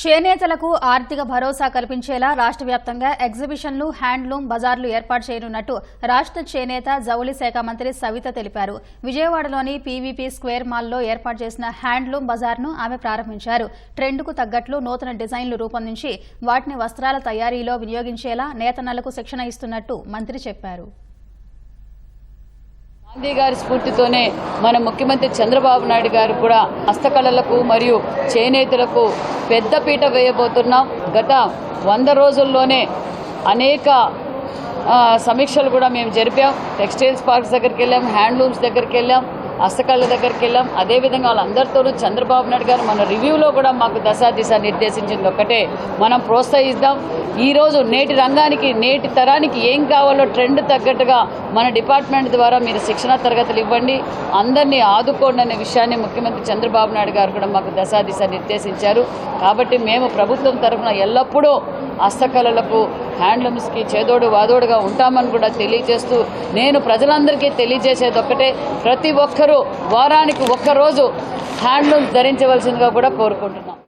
చేనేతలకు ఆర్థిక భరోసా కల్పించేలా రాష్ట్ర వ్యాప్తంగా ఎగ్జిబిషన్లు హ్యాండ్లూమ్ బజార్లు ఏర్పాటు చేయనున్నట్టు రాష్ట్ర చేనేత జౌళి శాఖ మంత్రి సవిత తెలిపారు. విజయవాడలోని పీవీపీ స్క్వేర్ మాల్లో ఏర్పాటు చేసిన హ్యాండ్లూమ్ బజార్ను ఆమె ప్రారంభించారు. ట్రెండ్కు తగ్గట్లు నూతన డిజైన్లు రూపొందించి వాటిని వస్త్రాల తయారీలో వినియోగించేలా నేతన్నలకు శిక్షణ ఇస్తున్నట్టు మంత్రి చెప్పారు. గాంధీ గారి స్ఫూర్తితోనే మన ముఖ్యమంత్రి చంద్రబాబు నాయుడు గారు కూడా హస్తకళలకు మరియు చేనేతలకు పెద్దపీట వేయబోతున్నాం. గత వంద రోజుల్లోనే అనేక సమీక్షలు కూడా మేము జరిపాం. టెక్స్టైల్స్ పార్క్స్ దగ్గరికి వెళ్ళాం హ్యాండ్లూమ్స్ దగ్గరికి వెళ్ళాం. హస్తకళ దగ్గరికి వెళ్ళాం. అదేవిధంగా వాళ్ళందరితోనూ చంద్రబాబు నాయుడు గారు మన రివ్యూలో కూడా మాకు దశా దిశ నిర్దేశించింది ఒక్కటే మనం ప్రోత్సహిద్దాం. ఈరోజు నేటి రంగానికి నేటి తరానికి ఏం కావాలో ట్రెండ్ తగ్గట్టుగా మన డిపార్ట్మెంట్ ద్వారా మీరు శిక్షణ తరగతులు ఇవ్వండి. అందరినీ ఆదుకోండి అనే విషయాన్ని ముఖ్యమంత్రి చంద్రబాబు నాయుడు గారు కూడా మాకు దశా దిశ నిర్దేశించారు. కాబట్టి మేము ప్రభుత్వం తరఫున ఎల్లప్పుడూ హస్తకళలకు హ్యాండ్లూమ్స్కి చేదోడు వాదోడుగా ఉంటామని కూడా తెలియజేస్తూ నేను ప్రజలందరికీ తెలియజేసేది ఒక్కటే ప్రతి ఒక్కరూ వారానికి ఒక్కరోజు హ్యాండ్లూమ్స్ ధరించవలసిందిగా కూడా కోరుకుంటున్నాం.